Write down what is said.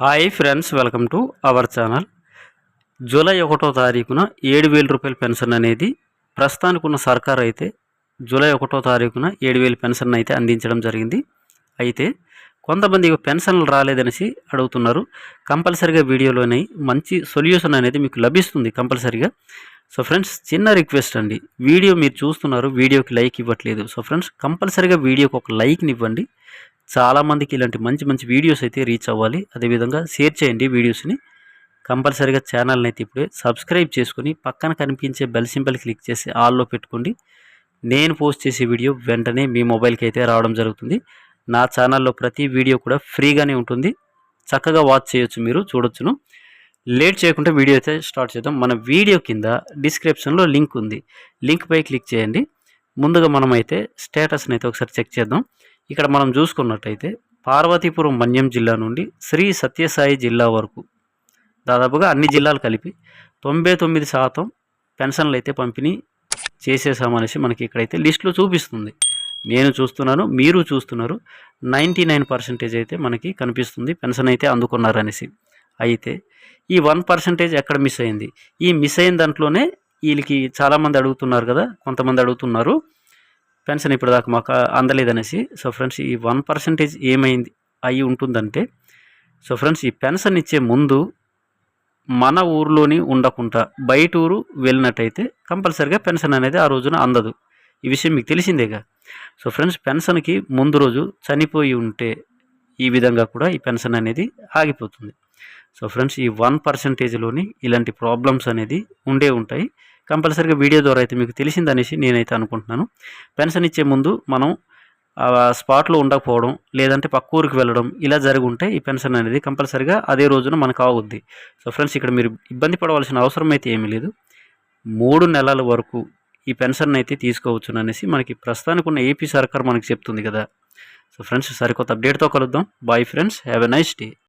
Hi friends welcome to our channel. July ఒకటో తారీఖున ఏడు వేల రూపాయల పెన్షన్ అనేది ప్రస్తుతానికి ఉన్న సర్కార్ అయితే జూలై ఒకటో తారీఖున ఏడు వేల పెన్షన్ అయితే అందించడం జరిగింది. అయితే కొంతమంది పెన్షన్లు రాలేదనేసి అడుగుతున్నారు. కంపల్సరిగా వీడియోలోనే మంచి సొల్యూషన్ అనేది మీకు లభిస్తుంది కంపల్సరిగా. సో ఫ్రెండ్స్ చిన్న రిక్వెస్ట్ అండి. వీడియో మీరు చూస్తున్నారు వీడియోకి లైక్ ఇవ్వట్లేదు. సో ఫ్రెండ్స్ కంపల్సరిగా వీడియోకి ఒక లైక్ని ఇవ్వండి. చాలామందికి ఇలాంటి మంచి మంచి వీడియోస్ అయితే రీచ్ అవ్వాలి. అదేవిధంగా షేర్ చేయండి వీడియోస్ని కంపల్సరీగా ఛానల్ని అయితే ఇప్పుడే సబ్స్క్రైబ్ చేసుకుని పక్కన కనిపించే బెల్ సింబల్ క్లిక్ చేసి ఆల్లో పెట్టుకోండి. నేను పోస్ట్ చేసే వీడియో వెంటనే మీ మొబైల్కి అయితే రావడం జరుగుతుంది. నా ఛానల్లో ప్రతి వీడియో కూడా ఫ్రీగానే ఉంటుంది. చక్కగా వాచ్ చేయొచ్చు మీరు చూడొచ్చును. లేట్ చేయకుండా వీడియో అయితే స్టార్ట్ చేద్దాం. మన వీడియో కింద డిస్క్రిప్షన్లో లింక్ ఉంది. లింక్పై క్లిక్ చేయండి. ముందుగా మనమైతే స్టేటస్ని అయితే ఒకసారి చెక్ చేద్దాం. ఇక్కడ మనం చూసుకున్నట్టయితే పార్వతీపురం మన్యం జిల్లా నుండి శ్రీ సత్యసాయి జిల్లా వరకు దాదాపుగా అన్ని జిల్లాలు కలిపి తొంభై తొమ్మిది శాతం పెన్షన్లు అయితే పంపిణీ చేసేసామనేసి మనకి ఇక్కడైతే లిస్టులో చూపిస్తుంది. నేను చూస్తున్నాను మీరు చూస్తున్నారు. నైంటీ నైన్ పర్సెంటేజ్ అయితే మనకి కనిపిస్తుంది పెన్షన్ అయితే అందుకున్నారనేసి. అయితే ఈ వన్ పర్సెంటేజ్ ఎక్కడ మిస్ అయింది? ఈ మిస్ అయిన దాంట్లోనే వీళ్ళకి చాలామంది అడుగుతున్నారు కదా కొంతమంది అడుగుతున్నారు. పెన్షన్ ఇప్పుడు దాకా మాకు అందలేదనేసి సో ఫ్రెండ్స్ ఈ వన్ పర్సెంటేజ్ ఏమైంది అయి ఉంటుందంటే సో ఫ్రెండ్స్ ఈ పెన్షన్ ఇచ్చే ముందు మన ఊర్లోని ఉండకుండా బయట ఊరు వెళ్ళినట్టయితే కంపల్సరిగా పెన్షన్ అనేది ఆ రోజున అందదు. ఈ విషయం మీకు తెలిసిందేగా? సో ఫ్రెండ్స్ పెన్షన్కి ముందు రోజు చనిపోయి ఉంటే ఈ విధంగా కూడా ఈ పెన్షన్ అనేది ఆగిపోతుంది. సో ఫ్రెండ్స్ ఈ వన్ పర్సెంటేజ్లోని ఇలాంటి ప్రాబ్లమ్స్ అనేది ఉండే ఉంటాయి. కంపల్సరీగా వీడియో ద్వారా అయితే మీకు తెలిసిందనేసి నేనైతే అనుకుంటున్నాను. పెన్షన్ ఇచ్చే ముందు మనం స్పాట్లో ఉండకపోవడం లేదంటే పక్క ఊరికి వెళ్ళడం ఇలా జరిగి ఉంటే ఈ పెన్షన్ అనేది కంపల్సరీగా అదే రోజున మనకు అవుద్ది సో ఫ్రెండ్స్ ఇక్కడ మీరు ఇబ్బంది పడవలసిన అవసరం అయితే ఏమీ లేదు. మూడు నెలల వరకు ఈ పెన్షన్ అయితే తీసుకోవచ్చు అనేసి మనకి ప్రస్తుతానికి ఉన్న ఏపీ సర్కార్ మనకి చెప్తుంది కదా. సో ఫ్రెండ్స్ సరికొత్త అప్డేట్తో కలుద్దాం. Bye friends have a nice day.